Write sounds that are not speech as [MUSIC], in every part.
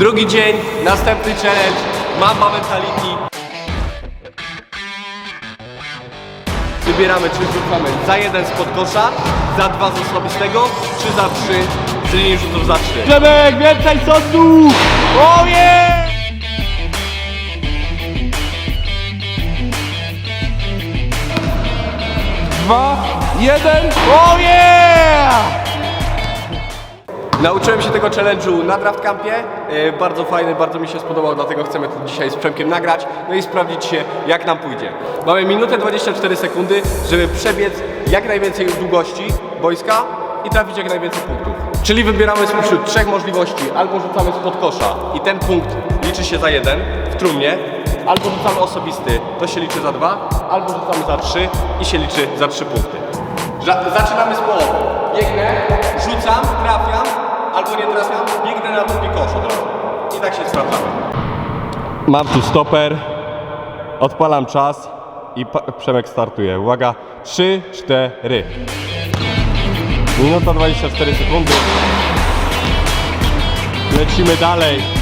Drugi dzień, następny challenge, Mamba Mentality. Wybieramy, czy rzucamy za jeden z podkosza, za dwa z osobistego, czy za trzy z linii rzutów za trzy. Przemek, więcej sosu! O nie! Dwa, jeden, o nie! Nauczyłem się tego challenge'u na Draft Campie, e, bardzo fajny, bardzo mi się spodobał, dlatego chcemy to dzisiaj z Przemkiem nagrać, no i sprawdzić się, jak nam pójdzie. Mamy minutę 24 sekundy, żeby przebiec jak najwięcej długości boiska i trafić jak najwięcej punktów. Czyli wybieramy spośród trzech możliwości, albo rzucamy spod kosza i ten punkt liczy się za jeden w trumnie, albo rzucamy osobisty, to się liczy za dwa, albo rzucamy za trzy i się liczy za trzy punkty. Zaczynamy z połowy. Biegnę, rzucam, trafiam, albo nie trafiam, biegnę na drugi kosz od razu. I tak się sprawdzamy. Mam tu stoper, odpalam czas i Przemek startuje. Uwaga, 3, 4. Minuta 24 sekundy. Lecimy dalej.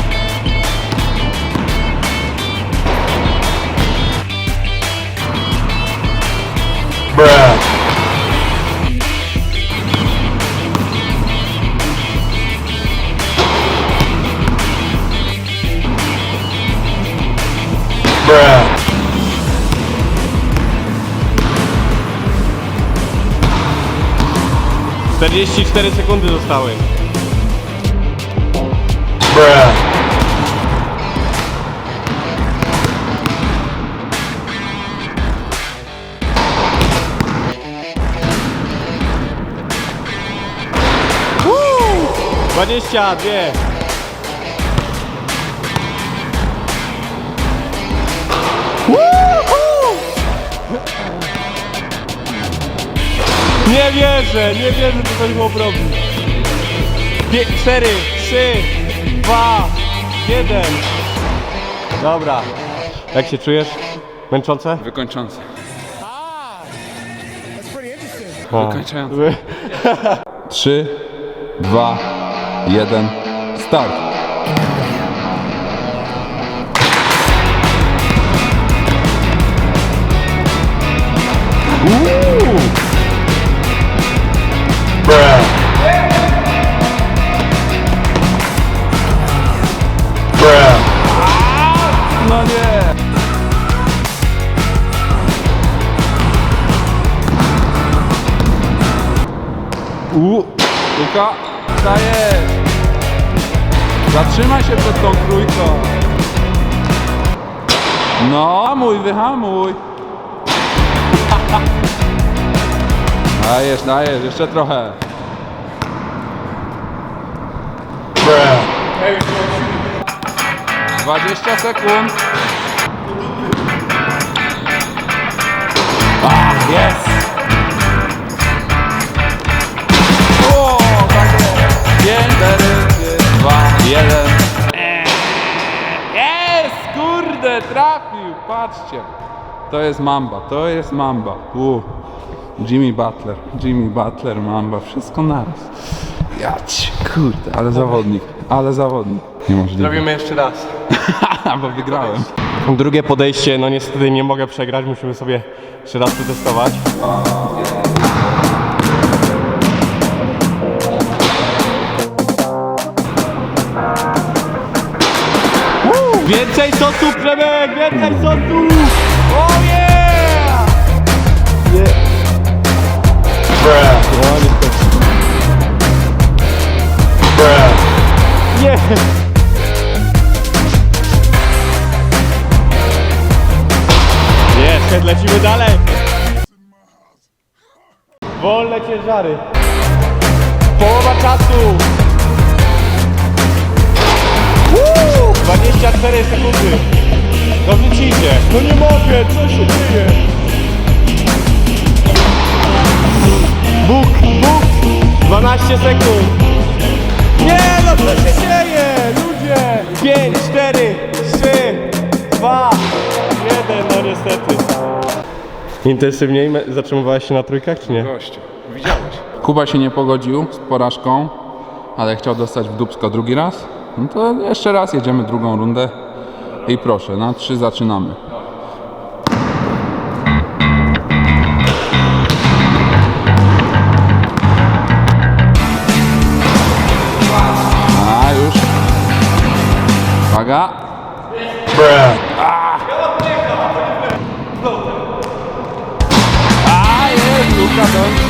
Czterdzieści cztery sekundy zostały. Dwadzieścia dwie. Nie wierzę, nie wierzę, że coś było. Pie- Cztery, trzy, dwa, jeden. Dobra. Jak się czujesz? Męczące? Wykończące. Wykończające. [LAUGHS] Trzy, dwa, jeden, start. Luka, dajesz! Zatrzymaj się przed tą trójką. No, hamuj, wyhamuj. [LAUGHS] Dajesz, dajesz, jeszcze trochę. Dwadzieścia sekund. A, jest! Patrzcie. To jest Mamba, to jest Mamba. U. Jimmy Butler, Jimmy Butler, Mamba, wszystko naraz. Jać, kurde, ale zawodnik, ale zawodnik. Niemożliwe. Robimy jeszcze raz. [LAUGHS] bo wygrałem. Drugie podejście, no niestety nie mogę przegrać, musimy sobie jeszcze raz przetestować. Więcej sosu, Przemek! Więcej sosu! Oh yeah! No, niestety. Nie! Jest, lecimy dalej. Wolne ciężary. Połowa czasu. 24 sekundy. No wrócicie. No nie mogę, co się dzieje? Bóg, Bóg. 12 sekund. Nie no, co się dzieje? Ludzie. 5, 4, 3, 2, 1, no niestety. Intensywniej zatrzymywałeś się na trójkach, czy nie? Gościu, widziałeś. Kuba się nie pogodził z porażką, ale chciał dostać w dupsko drugi raz. No to jeszcze raz jedziemy drugą rundę. I proszę, na trzy zaczynamy. A już. Uwaga. A. A jest Luka.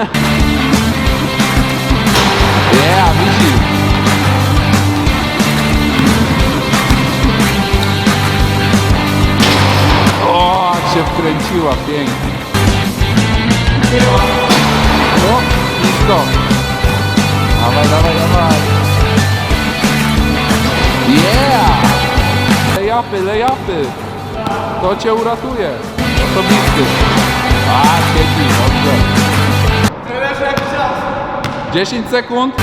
Yeah, widzi. O, jak się wkręciła pięknie. O, blisko. Dawaj, dawaj, dawaj. Yeah! Lejapy, lejapy. To cię uratuje. Osobisty. A, świetnie, dobrze. Trenerze, jakiś czas. 10 sekund.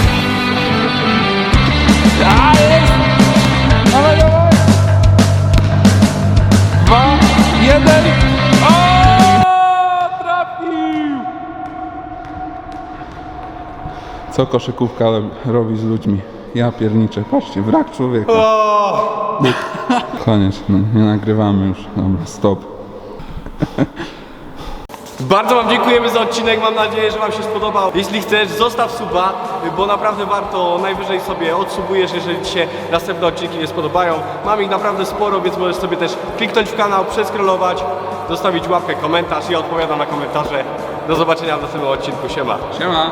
A, jest! Dawaj, dawaj! Dwa, jeden. O! Trafił! Co koszykówka robi z ludźmi? Ja pierniczę. Patrzcie, wrak człowieka. Koniec, no, nie nagrywamy już. Dobra, stop. Bardzo Wam dziękujemy za odcinek, mam nadzieję, że Wam się spodobał. Jeśli chcesz, zostaw suba, bo naprawdę warto, najwyżej sobie odsubujesz, jeżeli Ci się następne odcinki nie spodobają. Mam ich naprawdę sporo, więc możesz sobie też kliknąć w kanał, przeskrolować, zostawić łapkę, komentarz. Ja odpowiadam na komentarze. Do zobaczenia w następnym odcinku, siema. Siema.